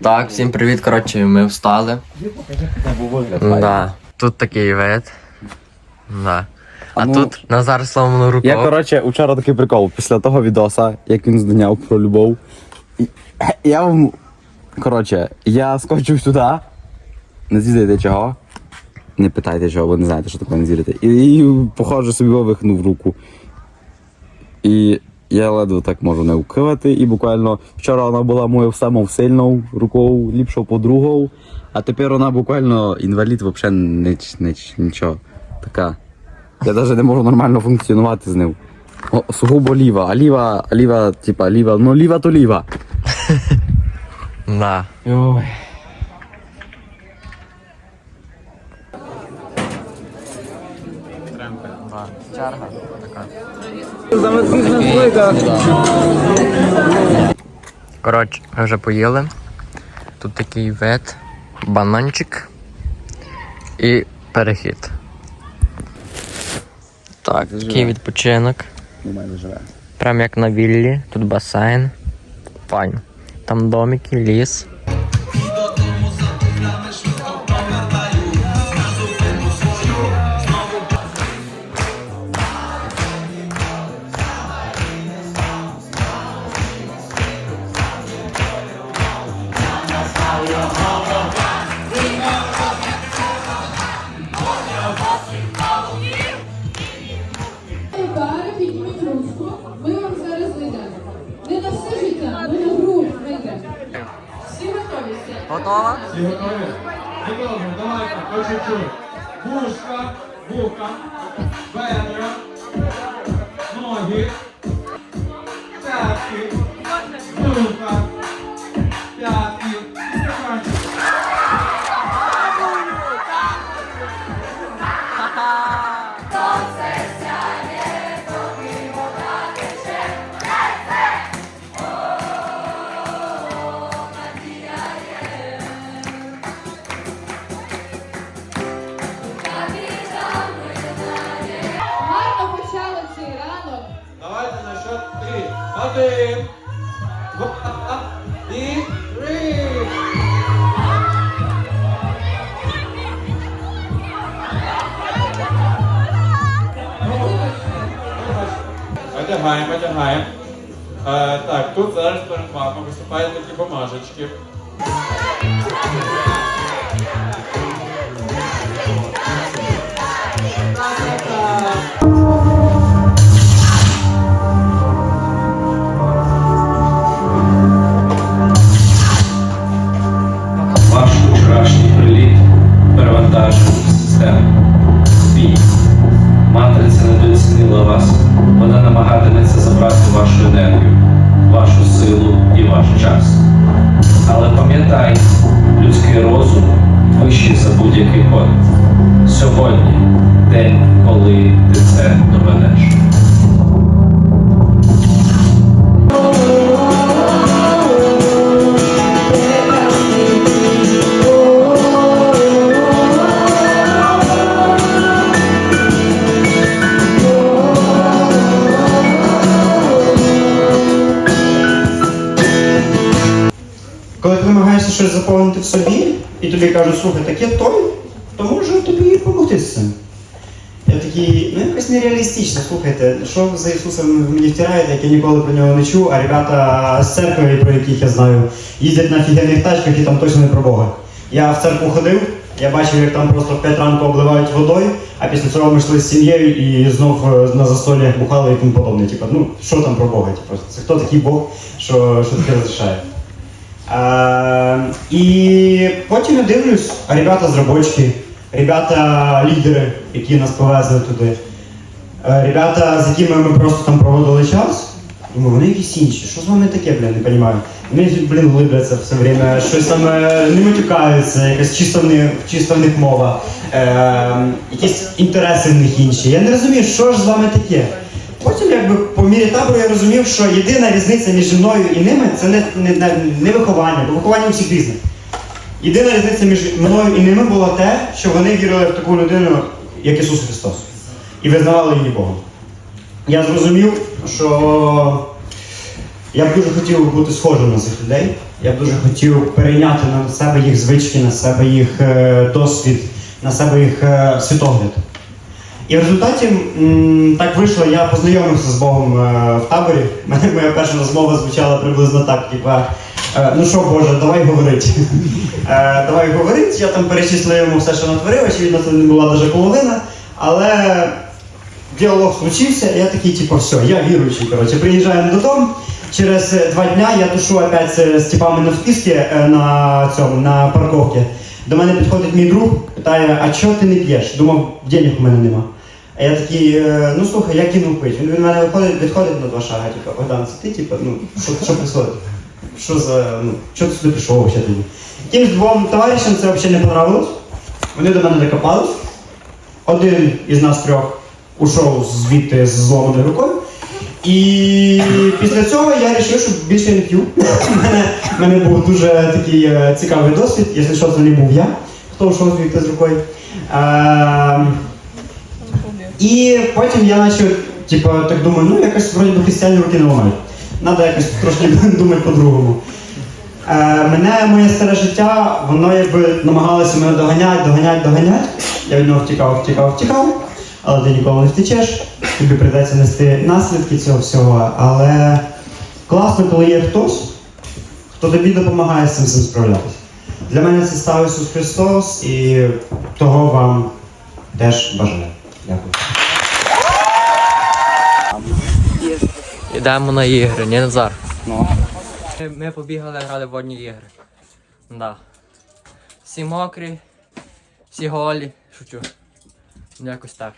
Так, всім привіт. Коротше, ми встали. Да. Тут такий вид. Да. А Ну, тут Назар сломано руку. Я, коротше, вчора такий прикол. Після того відоса, як він здняв про любов. і- Я вам. Коротше, я скочив сюди. Не з'їздите чого. Не питайте чого, бо не знаєте, що таке не з'їдете. І, і походжу собі вивихнув руку. І я ледве так можу не вкивати. І буквально вчора вона була мою самою сильною рукою, ліпшою подругою. А тепер вона буквально інвалід, взагалі ніч, ніч, нічого. Така. Я навіть не можу нормально функціонувати з ним. О, сугубо ліва, а ліва, а ліва, типа ліва, ну ліва то ліва. Да. Ой. Черга така. Коротше, ми вже поїли. Тут такий вид, бананчик і перехід. Так, такий відпочинок. У мене живе. Прям як на віллі, тут басейн. Файн. Там домики, ліс. Готова? Всі готові? Готові, давайте, по чуть-чуть. Вушка, вуха, бедра, ноги, п'ятки, вуха, п'ятки, і стаканчик. Гарно три. Один, два і три. Одягаємо, одягаємо. Е, так, тут зараз перед вами виступають такі бумажечки. Це. Коли ти намагаєшся щось заповнити в собі, і тобі кажуть, слухай, так я той, то можу тобі допомогти з цим. Я такий, ну якось нереалістично, слухайте, що за Ісусом мені втираєте, як я ніколи про нього не чув, а ребята з церкви, про яких я знаю, їздять на офігенних тачках і там точно не про Бога. Я в церкву ходив, я бачив, як там просто в 5 ранку обливають водою, а після цього ми йшли з сім'єю і знов е, на застолі бухали і тому подобне. Типу, ну що там про Бога? Типу, це хто такий Бог, що, що таке розрішає? Е, і потім я дивлюсь, а ребята зробочки, ребята лідери, які нас повезли туди, е, ребята, з якими ми просто там проводили час. Думаю, вони якісь інші. Що з вами таке, блін, не розумію. Вони, блін, глибляться все время, щось там е, не матюкаються, якась чисто в них, чисто в них мова, е, якісь інтереси в них інші. Я не розумію, що ж з вами таке. Потім, якби по мірі табору, я розумів, що єдина різниця між мною і ними це не, не, не, не виховання, бо виховання у всіх різне. Єдина різниця між мною і ними була те, що вони вірили в таку людину, як Ісус Христос, і визнавали її Богом. Я зрозумів, що я б дуже хотів бути схожим на цих людей, Я б дуже хотів перейняти на себе їх звички, на себе їх е, досвід, на себе їх е, світогляд. І в результаті так вийшло, я познайомився з Богом е, в таборі. Моя перша розмова звучала приблизно так, типа, е, ну що, Боже, давай говорить. Е, давай говорить, я там перечислив йому все, що натворив, очевидно, це не була навіть половина, але діалог случився, і я такий, типу, все, я віруючий. Коротше, приїжджаємо додому. Через е, два дня я тушу опять з, типами на вписки е, на цьому, на парковці. До мене підходить мій друг, питає, а чого ти не п'єш? Думав, денег у мене нема. А я такий, е, ну слухай, я кинув пить. Він від мене виходить, відходить на два шага, типу, Богдан, це ти, типу, ну, що, що происходит? Що за, ну, що ти сюди прийшов тоді? Якимсь двом товаришам це взагалі не понравилось. Вони до мене докопались. Один із нас трьох ушов звідти з зломаною рукою. І після цього я вирішив, що більше не п'ю. У мене, мене був дуже такий е, цікавий досвід, якщо що, не був я, хто ушов звідти з рукою. Е, і потім я почав, типу, так думаю, ну якось вроді би християни руки не ламають. Надо якось трошки думати по-другому. Е, мене моє старе життя, воно якби намагалося мене доганяти, доганяти, доганяти. Я від нього втікав, втікав, втікав, але ти ніколи не втечеш, тобі прийдеться нести наслідки цього всього. Але класно, коли є хтось, хто тобі допомагає з цим всім справлятися. Для мене це став Ісус Христос і того вам теж бажаю. Дякую. Ідемо на ігри, ні Назар? Ну. Ми, ми побігали, грали в водні ігри. Да. Всі мокрі, всі голі. Шучу. Ну, Якось так.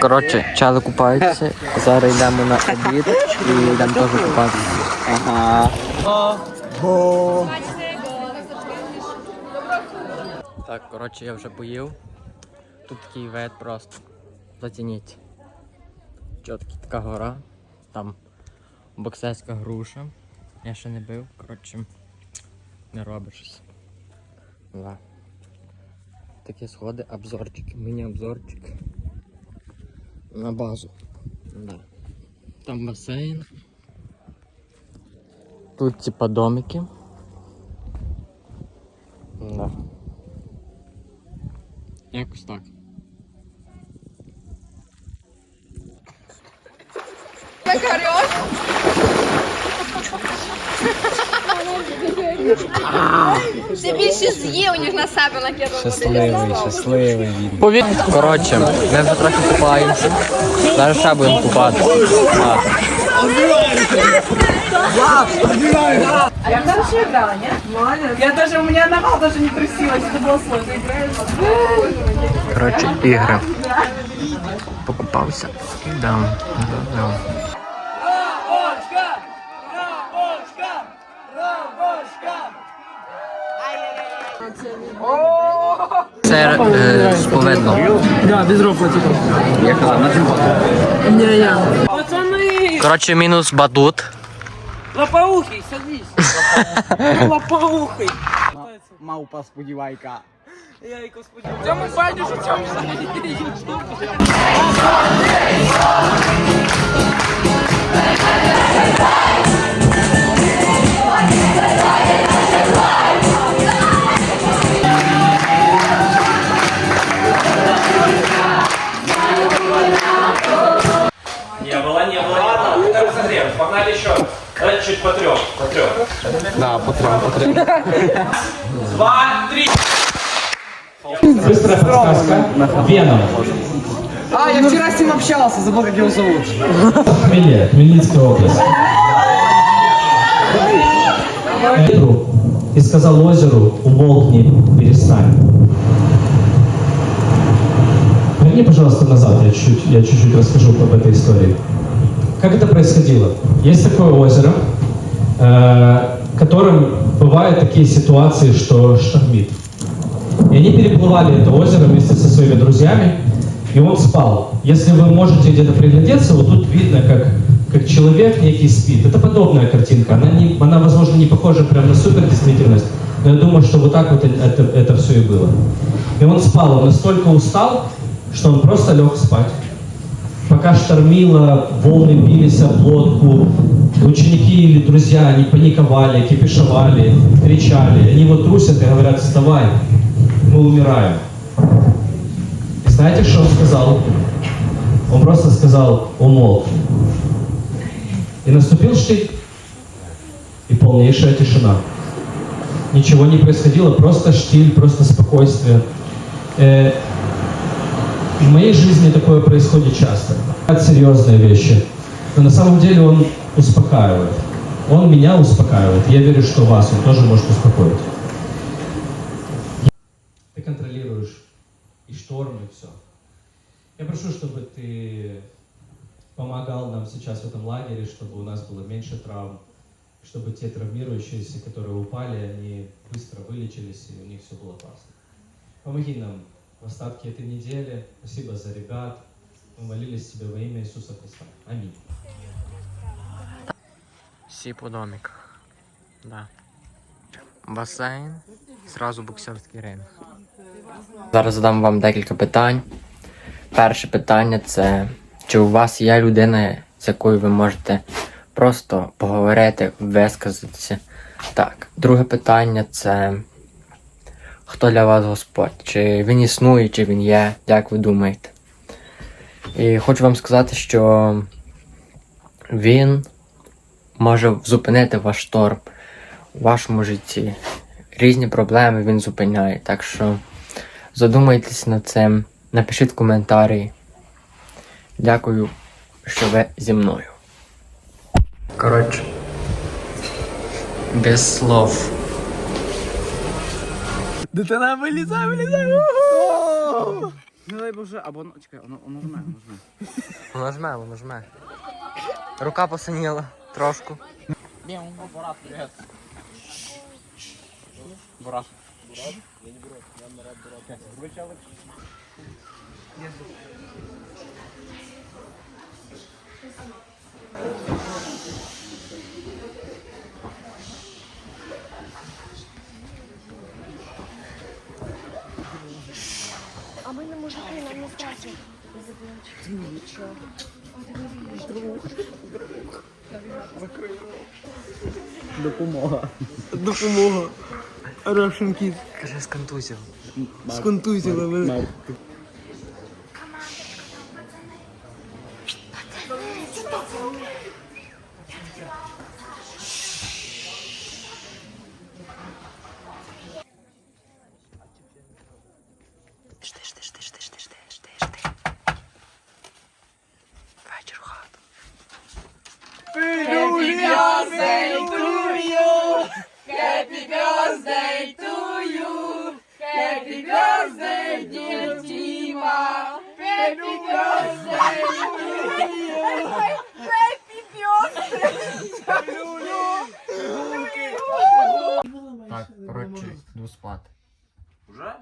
Коротше, чали купаються. Зараз йдемо на обід і йдемо теж купатися. Ага. Так, коротше, я вже поїв. Тут такий вид просто. Зацініть. Чотки така гора. Там боксерська груша. Я ще не бив, коротше, не робиш щось. Да. Такі сходи, обзорчик, міні-обзорчик. На базу. Да. Там басейн. Тут типа домики. Да. Якось так. Ти більше з'їв, ніж на себе накинув. Щасливий, щасливий він. Повід... Коротше, ми вже трохи купаємося. Зараз ще будемо купати. Я даже, у меня нога даже не трусилась, это было сложно. Коротше, ігри. Покупався. Ідем. Ідем. Це е, споведно. Пацаны, Коротше, мінус батут. лопоухий, садись. Лопоухий. Мавпа сподівайка. Я и господи. Тему байдешь, о чем трьом. Два, три. Быстрая подсказка. Веном. А, я вчера с ним общался, забыл, как его зовут. Хмелье, Хмельницкая область. Ветру и сказал озеру, умолкни, перестань. Верни, пожалуйста, назад, я чуть-чуть, я чуть-чуть расскажу об этой истории. Как это происходило? Есть такое озеро, э, которым бывают такие ситуации, что штормит. И они переплывали это озеро вместе со своими друзьями, и он спал. Если вы можете где-то приглядеться, вот тут видно, как, как человек некий спит. Это подобная картинка. Она, не, она, возможно, не похожа прям на супер действительность, но я думаю, что вот так вот это, это все и было. И он спал, он настолько устал, что он просто лег спать. Пока штормило, волны бились об лодку, ученики или друзья, они паниковали, кипишевали, кричали. Они вот трусят и говорят, вставай, мы умираем. И знаете, что он сказал? Он просто сказал, умолк. И наступил штиль, и полнейшая тишина. Ничего не происходило, просто штиль, просто спокойствие. В моей жизни такое происходит часто. Это серьезные вещи. Но на самом деле он успокаивает. Он меня успокаивает. Я верю, что вас он тоже может успокоить. Ты контролируешь и шторм, и все. Я прошу, чтобы ты помогал нам сейчас в этом лагере, чтобы у нас было меньше травм, чтобы те травмирующиеся, которые упали, они быстро вылечились, и у них все было классно. Помоги нам в остатке этой недели. Спасибо за ребят. Мы молились тебе во имя Иисуса Христа. Аминь. Всі по домиках. Да. Басейн, зразу боксерський ринг. Зараз задам вам декілька питань. Перше питання це чи у вас є людина, з якою ви можете просто поговорити, висказатися. Так. Друге питання це хто для вас Господь? Чи він існує, чи він є, як ви думаєте? І хочу вам сказати, що він може зупинити ваш шторм у вашому житті. Різні проблеми він зупиняє. Так що задумайтесь над цим, напишіть коментарі. Дякую, що ви зі мною. Коротше, без слов. Дитина вилізає, вилізає. Не дай Боже, або ну, чекай, воно воно жме, воно жме. Воно жме, воно жме. Рука посиніла трошку. А ми не мужики, нам не страшно. Допомога. Russian Kid. Каже, з контузів. Сконтузили Так, коротше, йду спати. Уже?